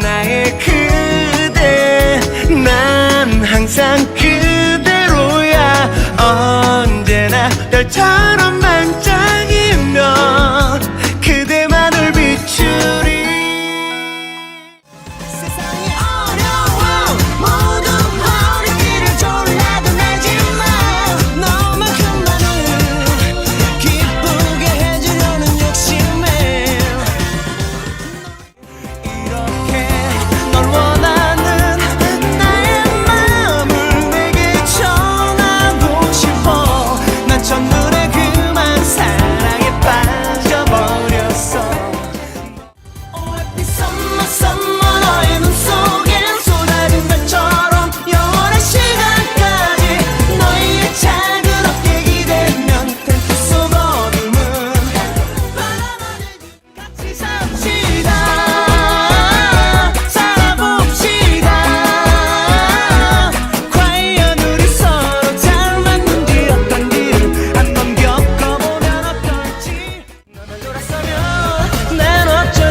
나의 그대. 난 항상 그대로야. 언제나 별처럼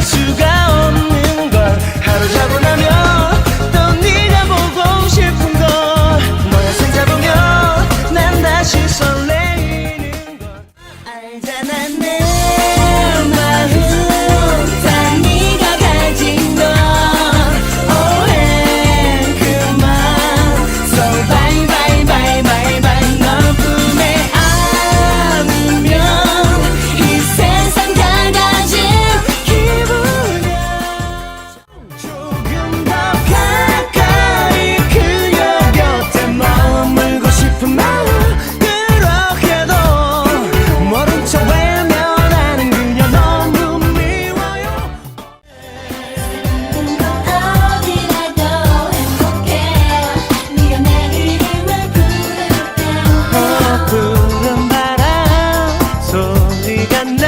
sugar digan